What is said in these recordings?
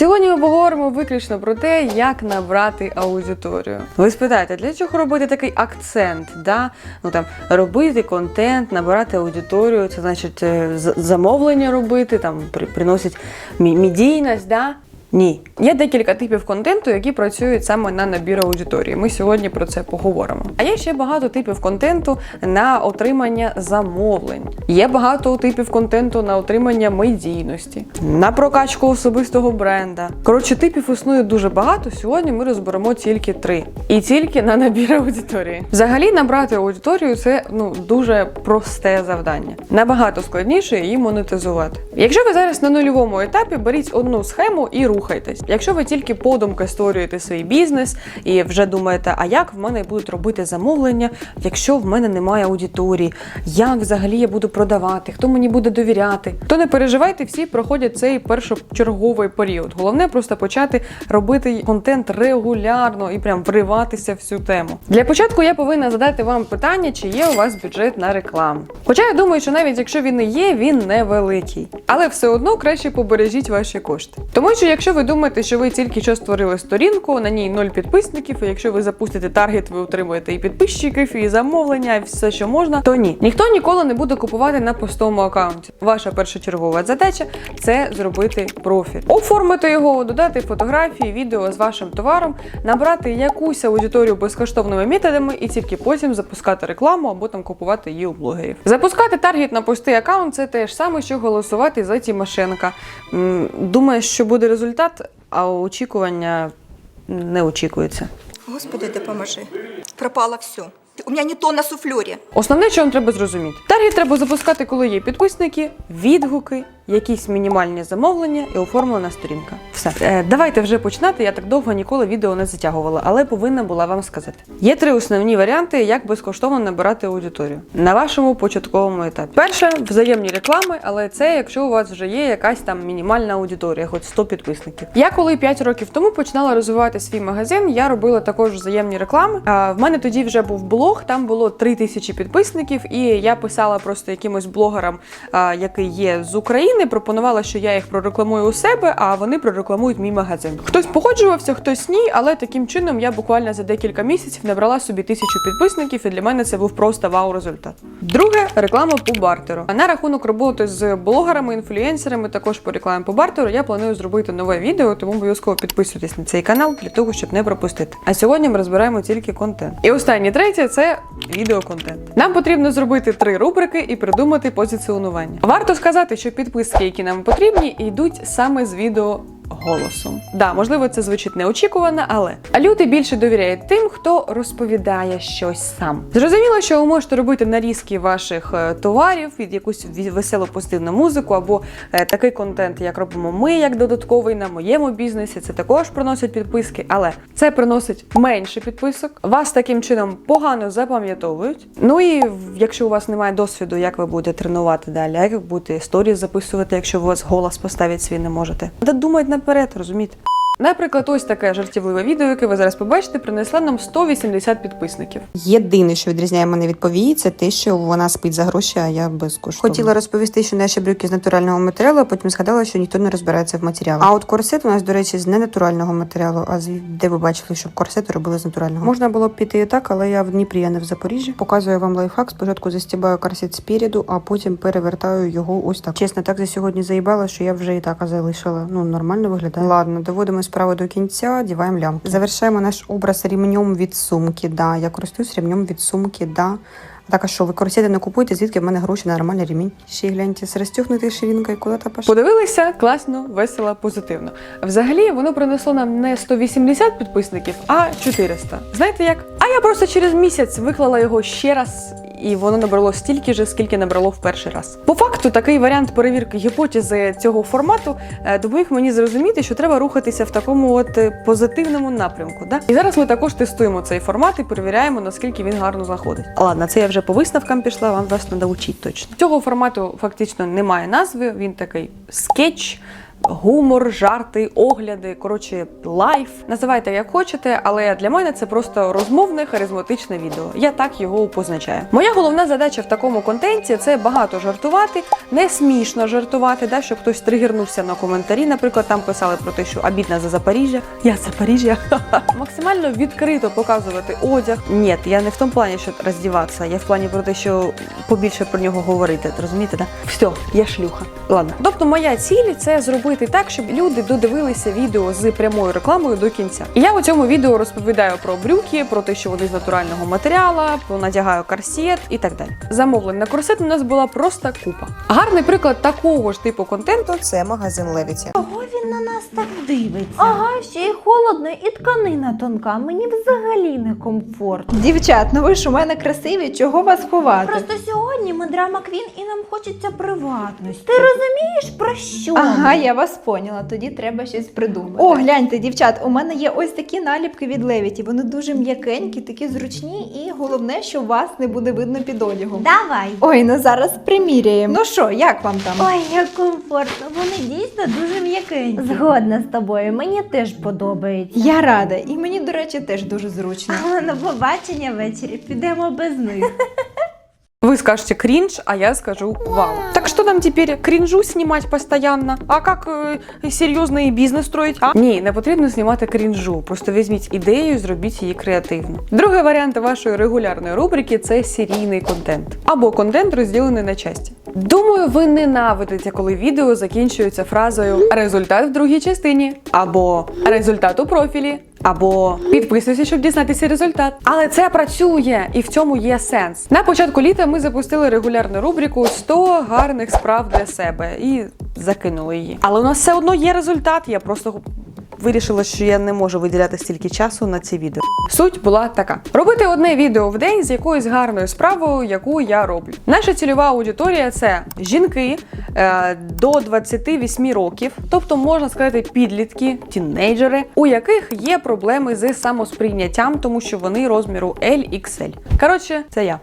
Сьогодні ми поговоримо виключно про те, як набрати аудиторію. Ви спитаєте, для чого робити такий акцент? Да? Ну там робити контент, набирати аудиторію, це значить е, замовлення робити, там при- приносить медійність, да? Ні, є декілька типів контенту, які працюють саме на набір аудиторії. Ми сьогодні про це поговоримо. А є ще багато типів контенту на отримання замовлень. Є багато типів контенту на отримання медійності, на прокачку особистого бренда. Коротше, типів існує дуже багато. Сьогодні ми розберемо тільки три. І тільки на набір аудиторії. Взагалі, набрати аудиторію це ну дуже просте завдання. Набагато складніше її монетизувати. Якщо ви зараз на нульовому етапі, беріть одну схему і рухайтесь. Якщо ви тільки подумки створюєте свій бізнес і вже думаєте, а як в мене будуть робити замовлення, якщо в мене немає аудиторії, як взагалі я буду продавати, хто мені буде довіряти, то не переживайте, всі проходять цей першочерговий період. Головне просто почати робити контент регулярно і прям вриватися в цю тему. Для початку я повинна задати вам питання, чи є у вас бюджет на рекламу. Хоча я думаю, що навіть якщо він і є, він невеликий. Але все одно краще побережіть ваші кошти. Тому що якщо ви думаєте, що ви тільки що створили сторінку, на ній 0 підписників, і якщо ви запустите таргет, ви отримуєте і підписчиків, і замовлення, і все, що можна, то ні. Ніхто ніколи не буде купувати на постовому аккаунті. Ваша першочергова задача це зробити профіль. Оформити його, додати фотографії, відео з вашим товаром, набрати якусь аудиторію безкоштовними методами і тільки потім запускати рекламу або там купувати її у блогерів. Запускати таргет на пустий аккаунт це те ж саме, що голосувати за Тімошенка. Думаєш, що буде результат, а очікування не очікується. Господи, допоможи. Пропало все. У мене не то на суфльорі. Основне, що вам треба зрозуміти. Таргет треба запускати, коли є підписники, відгуки, якісь мінімальні замовлення і оформлена сторінка. Все. Е, давайте вже починати. Я так довго ніколи відео не затягувала, але повинна була вам сказати. Є три основні варіанти, як безкоштовно набирати аудиторію на вашому початковому етапі. Перше взаємні реклами, але це якщо у вас вже є якась там мінімальна аудиторія, хоч 100 підписників. Я коли 5 років тому починала розвивати свій магазин, я робила також взаємні реклами. А в мене тоді вже був блог, там було 3 тисячі підписників, і я писала просто якимось блогерам, який є з України, пропонувала, що я їх прорекламую у себе, а вони прорекламують мій магазин. Хтось погоджувався, хтось ні, але таким чином я буквально за декілька місяців набрала собі тисячу підписників, і для мене це був просто вау результат. Друге реклама по бартеру. На рахунок роботи з блогерами, інфлюенсерами, також по рекламі по бартеру, я планую зробити нове відео, тому обов'язково підписуйтесь на цей канал для того, щоб не пропустити. А сьогодні ми розбираємо тільки контент. І останнє третє це відеоконтент. Нам потрібно зробити три рубрики і придумати позиціонування. Варто сказати, що підписки, які нам потрібні, йдуть саме з відео. Голосом. Да, можливо, це звучить неочікувано, але люди більше довіряють тим, хто розповідає щось сам. Зрозуміло, що ви можете робити нарізки ваших е, товарів під якусь веселу позитивну музику, або е, такий контент, як робимо ми, як додатковий на моєму бізнесі. Це також приносить підписки, але це приносить менше підписок. Вас таким чином погано запам'ятовують. Ну і якщо у вас немає досвіду, як ви будете тренувати далі, як будете історії записувати, якщо у вас голос поставити свій не можете. Та думайте наперед, розумієте? Наприклад, ось таке жартівливе відео, яке ви зараз побачите, принесло нам 180 підписників. Єдине, що відрізняє мене від повії, це те, що вона спить за гроші, а я безкоштовно. Хотіла розповісти, що наші брюки з натурального матеріалу, а потім згадала, що ніхто не розбирається в матеріалах. А от корсет у нас, до речі, з ненатурального матеріалу. А де ви бачили, щоб корсети робили з натурального? Можна було б піти і так, але я в Дніпрі, а не в Запоріжжі. Показую вам лайфхак. Спочатку застібаю корсет спереду, а потім перевертаю його ось так. Чесно, так за сьогодні заїбала, що я вже і так залишила. Ну нормально виглядає. Ладно, доводимо справу до кінця, одіваємо лямки. Завершаємо наш образ рівнем від сумки. Да, я користуюсь ремнем від сумки, да. Так, а що, ви корсети не купуєте, звідки в мене гроші на нормальний ремінь? Ще й гляньте, з розтюхнутою ширинкою, куди то пошла. Подивилися класно, весело, позитивно. Взагалі воно принесло нам не 180 підписників, а 400. Знаєте як? А я просто через місяць виклала його ще раз. І воно набрало стільки ж, скільки набрало в перший раз. По факту, такий варіант перевірки гіпотези цього формату е, допоміг мені зрозуміти, що треба рухатися в такому от е, позитивному напрямку. Да? І зараз ми також тестуємо цей формат і перевіряємо, наскільки він гарно заходить. Ладно, це я вже по висновкам пішла, вам вас треба учити точно. Цього формату фактично немає назви, він такий скетч. Гумор, жарти, огляди, коротше, лайф. Називайте як хочете, але для мене це просто розмовне харизматичне відео. Я так його позначаю. Моя головна задача в такому контенті це багато жартувати, не смішно жартувати, да, щоб хтось тригернувся на коментарі. Наприклад, там писали про те, що обідна за Запоріжжя. Я Запоріжжя. Максимально відкрито показувати одяг. Ні, я не в тому плані, що роздіватися. Я в плані про те, що побільше про нього говорити. Розумієте, да? Все, я шлюха. Ладно. Тобто, моя ціль це зробити так, щоб люди додивилися відео з прямою рекламою до кінця. І я у цьому відео розповідаю про брюки, про те, що вони з натурального матеріалу, про надягаю корсет і так далі. Замовлень на корсет у нас була просто купа. Гарний приклад такого ж типу контенту це магазин Левіті. На нас так дивиться? Ага, ще й холодно, і тканина тонка. Мені взагалі не комфортно. Дівчат, ну ви ж у мене красиві, чого вас ховати? Просто сьогодні ми драма квін і нам хочеться приватності. Ти розумієш про що? Ага, я вас поняла. Тоді треба щось придумати. О, гляньте, дівчат, у мене є ось такі наліпки від Левіті. Вони дуже м'якенькі, такі зручні, і головне, що вас не буде видно під одягом. Давай. Ой, ну зараз приміряємо. Ну що, як вам там? Ой, як комфортно. Вони дійсно дуже м'якенькі. Згодна з тобою, мені теж подобається. Я рада, і мені, до речі, теж дуже зручно. Але на побачення ввечері підемо без них. Вы скажете кринж, а я скажу вау. Так что нам теперь кринжу снимать постоянно? А как э, серйозний бізнес строїть? А? Ні, не потрібно знімати крінжу. Просто візьміть ідею і зробіть її креативно. Другий варіант вашої регулярної рубрики це серійний контент або контент розділений на часті. Думаю, ви ненавидите, коли відео закінчується фразою результат в другій частині, або результат у профілі, або підписуйся, щоб дізнатися результат. Але це працює і в цьому є сенс. На початку літа ми запустили регулярну рубрику «100 гарних справ для себе і закинули її. Але у нас все одно є результат. Я просто вирішила, що я не можу виділяти стільки часу на ці відео. Суть була така: робити одне відео в день з якоюсь гарною справою, яку я роблю. Наша цільова аудиторія це жінки е, до 28 років, тобто можна сказати, підлітки, тінейджери, у яких є проблеми з самосприйняттям, тому що вони розміру LXL. Коротше, це я.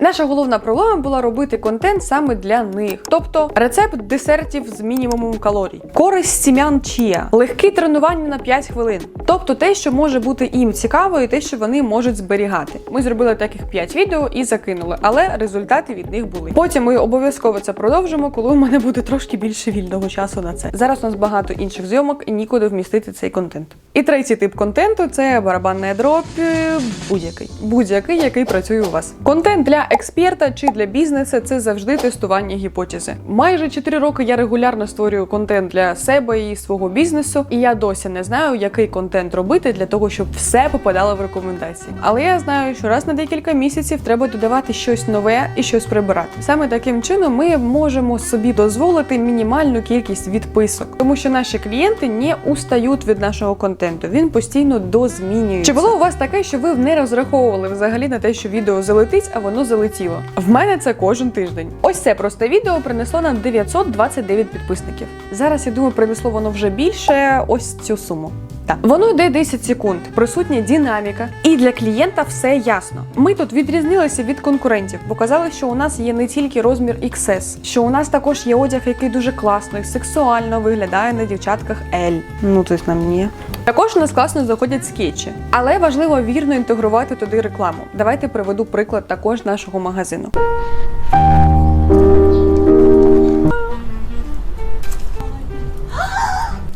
Наша головна проблема була робити контент саме для них, тобто рецепт десертів з мінімумом калорій, користь сім'ян чія, легкі тренування на 5 хвилин, тобто те, що може бути їм цікаво, і те, що вони можуть зберігати. Ми зробили таких 5 відео і закинули, але результати від них були. Потім ми обов'язково це продовжимо, коли у мене буде трошки більше вільного часу на це. Зараз у нас багато інших зйомок і нікуди вмістити цей контент. І третій тип контенту це барабанний дроп, е, будь-який, будь-який, який працює у вас. Контент для експерта чи для бізнесу це завжди тестування гіпотези. Майже 4 роки я регулярно створюю контент для себе і свого бізнесу, і я досі не знаю, який контент робити для того, щоб все попадало в рекомендації. Але я знаю, що раз на декілька місяців треба додавати щось нове і щось прибирати. Саме таким чином ми можемо собі дозволити мінімальну кількість відписок, тому що наші клієнти не устають від нашого контенту. Він постійно дозмінюється. Чи було у вас таке, що ви не розраховували взагалі на те, що відео залетить, а воно залетіло? В мене це кожен тиждень. Ось це просте відео принесло нам 929 підписників. Зараз я думаю, принесло воно вже більше ось цю суму. Так. Воно йде 10 секунд, присутня динаміка, і для клієнта все ясно. Ми тут відрізнилися від конкурентів, показали, що у нас є не тільки розмір XS, що у нас також є одяг, який дуже класно і сексуально виглядає на дівчатках L. Ну, тобто на мені. Також у нас класно заходять скетчі, але важливо вірно інтегрувати туди рекламу. Давайте приведу приклад також нашого магазину.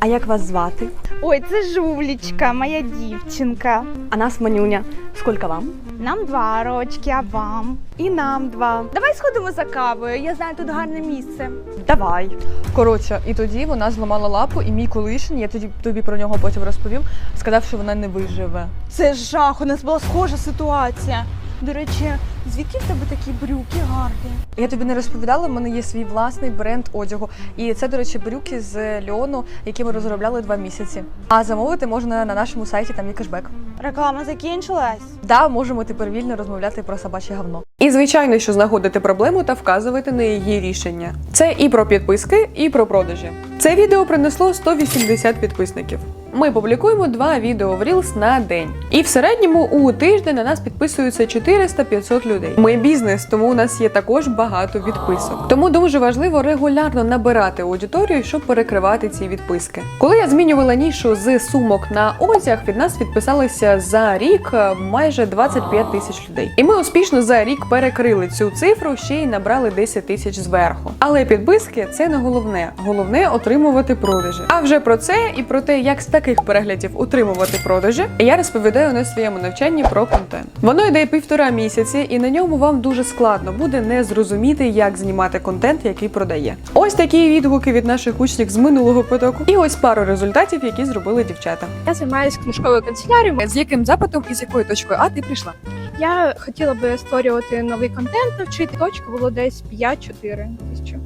А як вас звати? Ой, це Жулічка, моя дівчинка. А нас манюня. Скільки вам? Нам два рочки, а вам? І нам два. Давай сходимо за кавою. Я знаю тут гарне місце. Давай. Коротше, і тоді вона зламала лапу, і мій колишній, я тоді тобі про нього потім розповів, сказав, що вона не виживе. Це жах, у нас була схожа ситуація. До речі, звідки в тебе такі брюки гарні? Я тобі не розповідала, в мене є свій власний бренд одягу. І це, до речі, брюки з льону, які ми розробляли два місяці. А замовити можна на нашому сайті, там є кешбек. Реклама закінчилась. Да, можемо тепер вільно розмовляти про собаче говно. І звичайно, що знаходити проблему та вказувати на її рішення. Це і про підписки, і про продажі. Це відео принесло 180 підписників. Ми публікуємо два відео в Reels на день. І в середньому у тиждень на нас підписується 400-500 людей. Ми бізнес, тому у нас є також багато відписок. Тому дуже важливо регулярно набирати аудиторію, щоб перекривати ці відписки. Коли я змінювала нішу з сумок на одяг, від нас підписалися за рік е, майже 25 тисяч людей. І ми успішно за рік перекрили цю цифру, ще й набрали 10 тисяч зверху. Але підписки це не головне. Головне отримувати продажі. А вже про це і про те, як з таких переглядів утримувати продажі, я розповідаю на своєму навчанні про контент. Воно йде півтора місяці, і на ньому вам дуже складно буде не зрозуміти, як знімати контент, який продає. Ось такі відгуки від наших учнів з минулого потоку, і ось пару результатів, які зробили дівчата. Я займаюся книжковою канцелярією. З яким запитом і з якою точкою А ти прийшла? Я хотіла би створювати новий контент, навчити точку було десь 5-4 тисячі.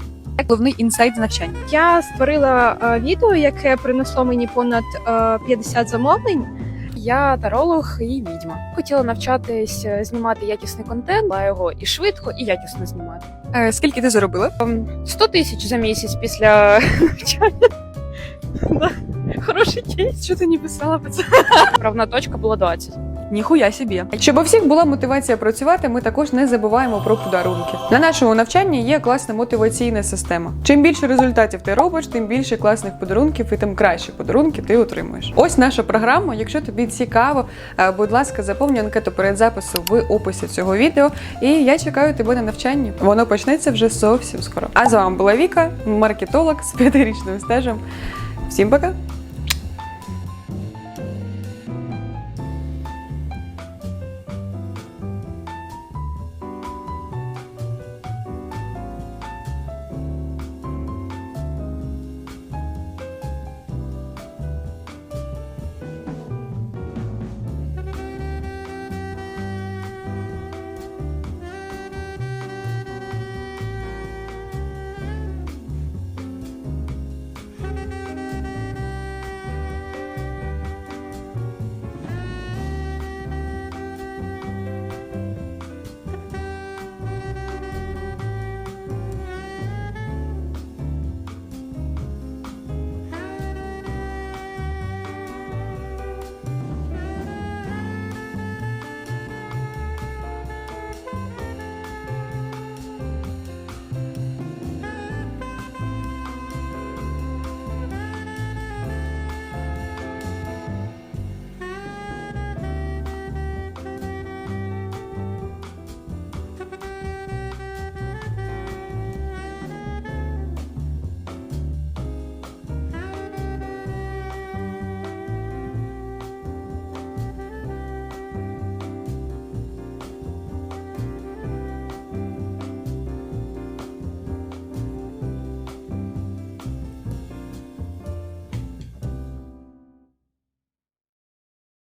Як головний інсайт з навчання? Я створила е, відео, яке принесло мені понад е, 50 замовлень. Я таролог і відьма. Хотіла навчатись е, знімати якісний контент, а його і швидко, і якісно знімати. Е, скільки ти заробила? 100 тисяч за місяць після навчання. Да. Хороший кейс, що ти не писала про це. Правна точка була 20. Ніхуя собі. Щоб у всіх була мотивація працювати, ми також не забуваємо про подарунки. На нашому навчанні є класна мотиваційна система. Чим більше результатів ти робиш, тим більше класних подарунків і тим кращі подарунки ти отримуєш. Ось наша програма. Якщо тобі цікаво, е, будь ласка, заповнюй анкету перед запису в описі цього відео. І я чекаю тебе на навчанні. Воно почнеться вже зовсім скоро. А з вами була Віка, маркетолог з п'ятирічним стажем. Всім пока!